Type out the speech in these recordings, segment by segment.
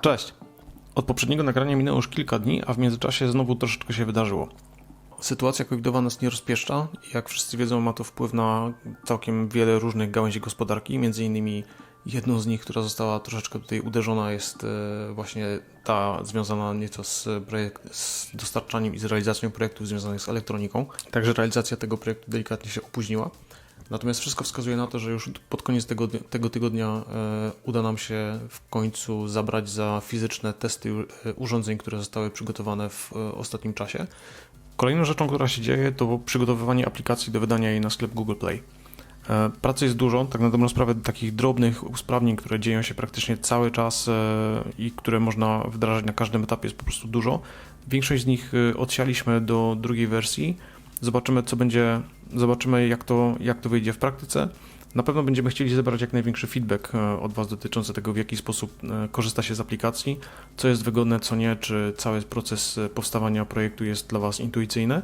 Cześć! Od poprzedniego nagrania minęło już kilka dni, a w międzyczasie znowu troszeczkę się wydarzyło. Sytuacja covidowa nas nie rozpieszcza. Jak wszyscy wiedzą, ma to wpływ na całkiem wiele różnych gałęzi gospodarki. Między innymi jedną z nich, która została troszeczkę tutaj uderzona, jest e, właśnie ta związana nieco z, projekt, z dostarczaniem i z realizacją projektów związanych z elektroniką. Także realizacja tego projektu delikatnie się opóźniła. Natomiast wszystko wskazuje na to, że już pod koniec tego, tego tygodnia e, uda nam się w końcu zabrać za fizyczne testy e, urządzeń, które zostały przygotowane w e, ostatnim czasie. Kolejną rzeczą, która się dzieje, to przygotowywanie aplikacji do wydania jej na sklep Google Play. Pracy jest dużo, tak na dobrą sprawę takich drobnych usprawnień, które dzieją się praktycznie cały czas i które można wdrażać na każdym etapie jest po prostu dużo. Większość z nich odsialiśmy do drugiej wersji. Zobaczymy, co będzie, zobaczymy, jak to, jak to wyjdzie w praktyce. Na pewno będziemy chcieli zebrać jak największy feedback od Was dotyczący tego, w jaki sposób korzysta się z aplikacji, co jest wygodne, co nie, czy cały proces powstawania projektu jest dla Was intuicyjny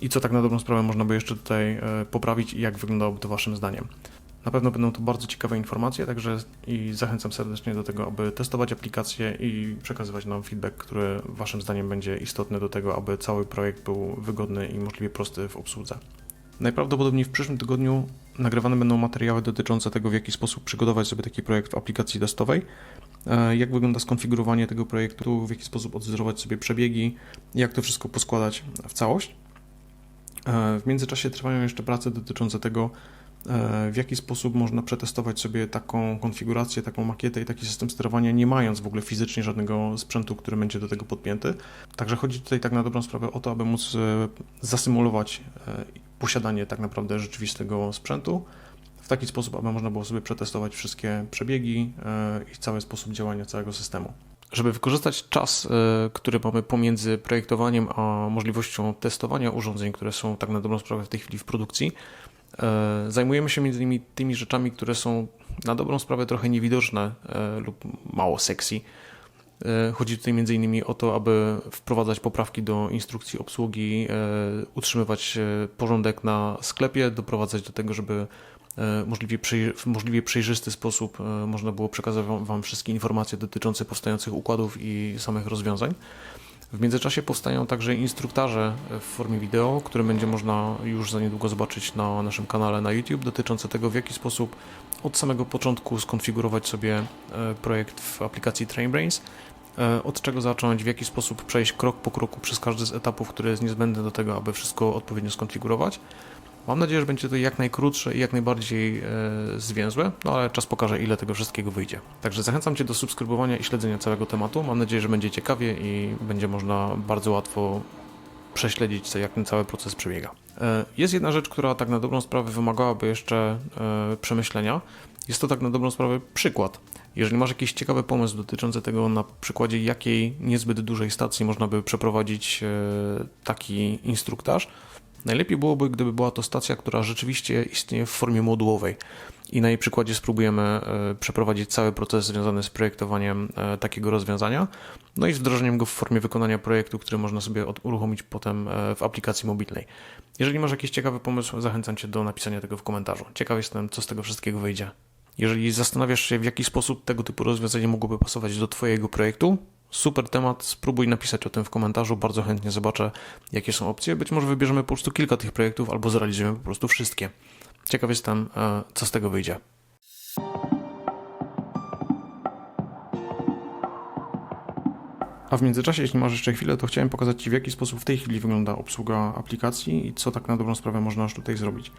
i co tak na dobrą sprawę można by jeszcze tutaj e, poprawić i jak wyglądałoby to Waszym zdaniem. Na pewno będą to bardzo ciekawe informacje, także i zachęcam serdecznie do tego, aby testować aplikację i przekazywać nam feedback, który Waszym zdaniem będzie istotny do tego, aby cały projekt był wygodny i możliwie prosty w obsłudze. Najprawdopodobniej w przyszłym tygodniu nagrywane będą materiały dotyczące tego, w jaki sposób przygotować sobie taki projekt w aplikacji testowej, e, jak wygląda skonfigurowanie tego projektu, w jaki sposób odwzorować sobie przebiegi, jak to wszystko poskładać w całość. E, w międzyczasie trwają jeszcze prace dotyczące tego, w jaki sposób można przetestować sobie taką konfigurację, taką makietę i taki system sterowania, nie mając w ogóle fizycznie żadnego sprzętu, który będzie do tego podpięty. Także chodzi tutaj tak na dobrą sprawę o to, aby móc e, zasymulować posiadanie tak naprawdę rzeczywistego sprzętu w taki sposób, aby można było sobie przetestować wszystkie przebiegi i cały sposób działania całego systemu. Żeby wykorzystać czas, e, który mamy pomiędzy projektowaniem a możliwością testowania urządzeń, które są tak na dobrą sprawę w tej chwili w produkcji, e, zajmujemy się między innymi tymi rzeczami, które są na dobrą sprawę trochę niewidoczne e, lub mało sexy. Chodzi tutaj między innymi o to, aby wprowadzać poprawki do instrukcji obsługi, utrzymywać porządek na sklepie, doprowadzać do tego, żeby E, możliwie, w możliwie przejrzysty sposób e, można było przekazać Wam wszystkie informacje dotyczące powstających układów i samych rozwiązań. W międzyczasie powstają także instruktaże w formie wideo, które będzie można już za niedługo zobaczyć na naszym kanale na YouTube, dotyczące tego, w jaki sposób od samego początku skonfigurować sobie e, projekt w aplikacji TrainBrains, od czego zacząć, w jaki sposób przejść krok po kroku przez każdy z etapów, który jest niezbędny do tego, aby wszystko odpowiednio skonfigurować. Mam nadzieję, że będzie to jak najkrótsze i jak najbardziej e, zwięzłe, no ale czas pokaże, ile tego wszystkiego wyjdzie. Także zachęcam Cię do subskrybowania i śledzenia całego tematu. Mam nadzieję, że będzie ciekawie i będzie można bardzo łatwo prześledzić, jak ten cały proces przebiega. E, jest jedna rzecz, która tak na dobrą sprawę wymagałaby jeszcze e, przemyślenia. Jest to tak na dobrą sprawę przykład. Jeżeli masz jakiś ciekawy pomysł dotyczący tego, na przykładzie jakiej niezbyt dużej stacji można by przeprowadzić e, taki instruktaż, Najlepiej byłoby, gdyby była to stacja, która rzeczywiście istnieje w formie modułowej i na jej przykładzie spróbujemy e, przeprowadzić cały proces związany z projektowaniem e, takiego rozwiązania, no i z wdrożeniem go w formie wykonania projektu, który można sobie uruchomić potem e, w aplikacji mobilnej. Jeżeli masz jakiś ciekawy pomysł, zachęcam Cię do napisania tego w komentarzu. Ciekaw jestem, co z tego wszystkiego wyjdzie. Jeżeli zastanawiasz się, w jaki sposób tego typu rozwiązanie mogłoby pasować do Twojego projektu, Super temat, spróbuj napisać o tym w komentarzu, bardzo chętnie zobaczę, jakie są opcje. Być może wybierzemy po prostu kilka tych projektów, albo zrealizujemy po prostu wszystkie. Ciekaw jestem, e, co z tego wyjdzie. A w międzyczasie, jeśli masz jeszcze chwilę, to chciałem pokazać Ci, w jaki sposób w tej chwili wygląda obsługa aplikacji i co tak na dobrą sprawę można już tutaj zrobić.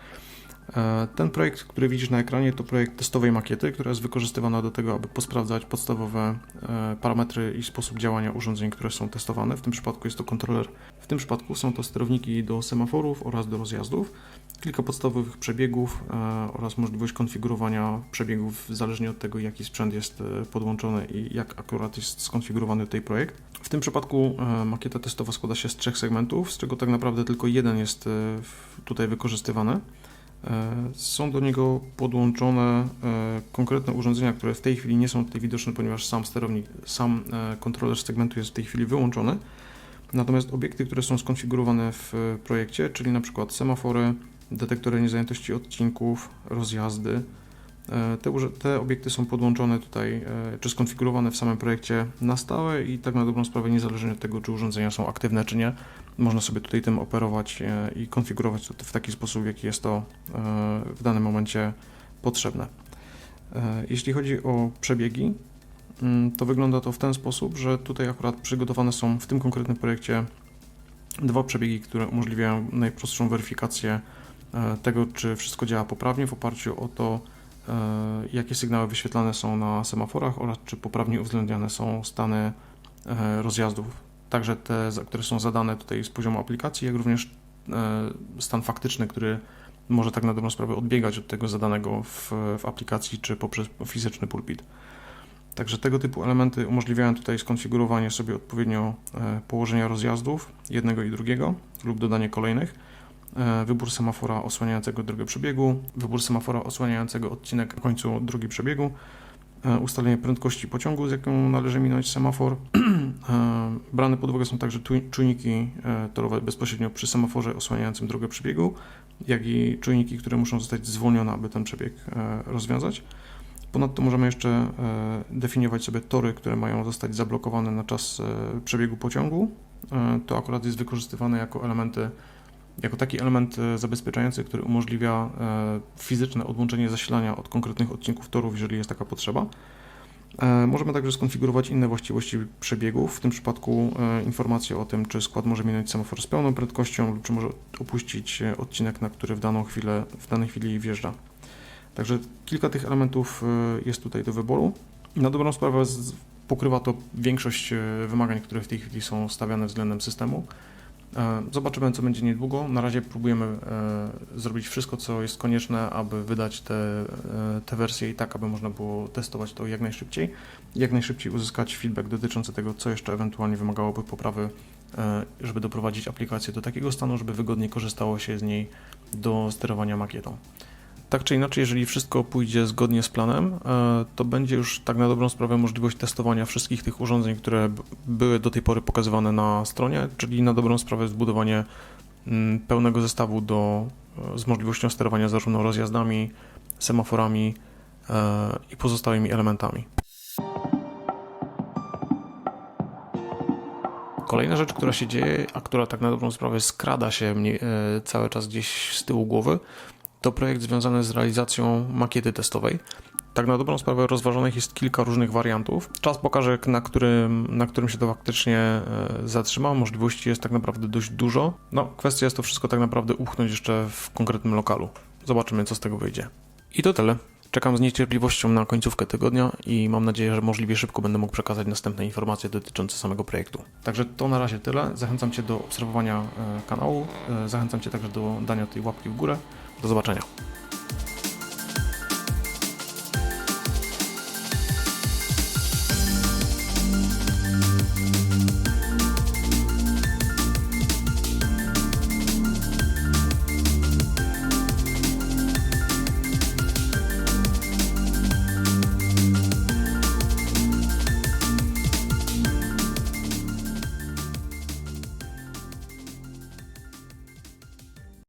E, ten projekt, który widzisz na ekranie, to projekt testowej makiety, która jest wykorzystywana do tego, aby posprawdzać podstawowe e, parametry i sposób działania urządzeń, które są testowane. W tym przypadku jest to kontroler. W tym przypadku są to sterowniki do semaforów oraz do rozjazdów, kilka podstawowych przebiegów e, oraz możliwość konfigurowania przebiegów zależnie od tego, jaki sprzęt jest podłączony i jak akurat jest skonfigurowany tutaj projekt. W tym przypadku makieta testowa składa się z trzech segmentów, z czego tak naprawdę tylko jeden jest tutaj wykorzystywany. E, są do niego podłączone e, konkretne urządzenia, które w tej chwili nie są tutaj widoczne, ponieważ sam sterownik, sam e, kontroler segmentu jest w tej chwili wyłączony. Natomiast obiekty, które są skonfigurowane w projekcie, czyli na przykład semafory, detektory niezajętości odcinków, rozjazdy, Te, te obiekty są podłączone tutaj, czy skonfigurowane w samym projekcie na stałe i tak na dobrą sprawę, niezależnie od tego, czy urządzenia są aktywne, czy nie, można sobie tutaj tym operować e, i konfigurować to w taki sposób, jaki jest to e, w danym momencie potrzebne. E, Jeśli chodzi o przebiegi, mm, to wygląda to w ten sposób, że tutaj akurat przygotowane są w tym konkretnym projekcie dwa przebiegi, które umożliwiają najprostszą weryfikację tego, czy wszystko działa poprawnie w oparciu o to, jakie sygnały wyświetlane są na semaforach oraz czy poprawnie uwzględniane są stany rozjazdów. Także te, które są zadane tutaj z poziomu aplikacji, jak również e, stan faktyczny, który może tak na dobrą sprawę odbiegać od tego zadanego w, w aplikacji czy poprzez fizyczny pulpit. Także tego typu elementy umożliwiają tutaj skonfigurowanie sobie odpowiednio e, położenia rozjazdów jednego i drugiego lub dodanie kolejnych, e, wybór semafora osłaniającego drogę przebiegu, wybór semafora osłaniającego odcinek na końcu drogi przebiegu, ustalenie prędkości pociągu, z jaką należy minąć semafor. E, Brane pod uwagę są także czujniki e, torowe bezpośrednio przy semaforze osłaniającym drogę przebiegu, jak i czujniki, które muszą zostać zwolnione, aby ten przebieg e, rozwiązać. Ponadto możemy jeszcze e, definiować sobie tory, które mają zostać zablokowane na czas e, przebiegu pociągu. E, To akurat jest wykorzystywane jako elementy, jako taki element e, zabezpieczający, który umożliwia e, fizyczne odłączenie zasilania od konkretnych odcinków torów, jeżeli jest taka potrzeba. E, Możemy także skonfigurować inne właściwości przebiegów, w tym przypadku informacje o tym, czy skład może minąć semafor z pełną prędkością lub czy może opuścić odcinek, na który w daną chwilę, w danej chwili wjeżdża. Także kilka tych elementów jest tutaj do wyboru. Na dobrą sprawę pokrywa to większość wymagań, które w tej chwili są stawiane względem systemu. E, Zobaczymy, co będzie niedługo. Na razie próbujemy e, zrobić wszystko, co jest konieczne, aby wydać te, e, te wersje i tak, aby można było testować to jak najszybciej. Jak najszybciej uzyskać feedback dotyczący tego, co jeszcze ewentualnie wymagałoby poprawy, żeby doprowadzić aplikację do takiego stanu, żeby wygodnie korzystało się z niej do sterowania makietą. Tak czy inaczej, jeżeli wszystko pójdzie zgodnie z planem, e, to będzie już tak na dobrą sprawę możliwość testowania wszystkich tych urządzeń, które były do tej pory pokazywane na stronie, czyli na dobrą sprawę zbudowanie mm, pełnego zestawu do, e, z możliwością sterowania zarówno rozjazdami, semaforami e, i pozostałymi elementami. Kolejna rzecz, która się dzieje, a która tak na dobrą sprawę skrada się mnie, cały czas gdzieś z tyłu głowy, to projekt związany z realizacją makiety testowej. Tak na dobrą sprawę rozważonych jest kilka różnych wariantów. Czas pokaże, na którym, na którym się to faktycznie e, zatrzyma. Możliwości jest tak naprawdę dość dużo. No, kwestia jest to wszystko tak naprawdę upchnąć jeszcze w konkretnym lokalu. Zobaczymy, co z tego wyjdzie. I to tyle. Czekam z niecierpliwością na końcówkę tygodnia i mam nadzieję, że możliwie szybko będę mógł przekazać następne informacje dotyczące samego projektu. Także to na razie tyle. Zachęcam Cię do obserwowania e, kanału. E, Zachęcam Cię także do dania tej łapki w górę. Do zobaczenia.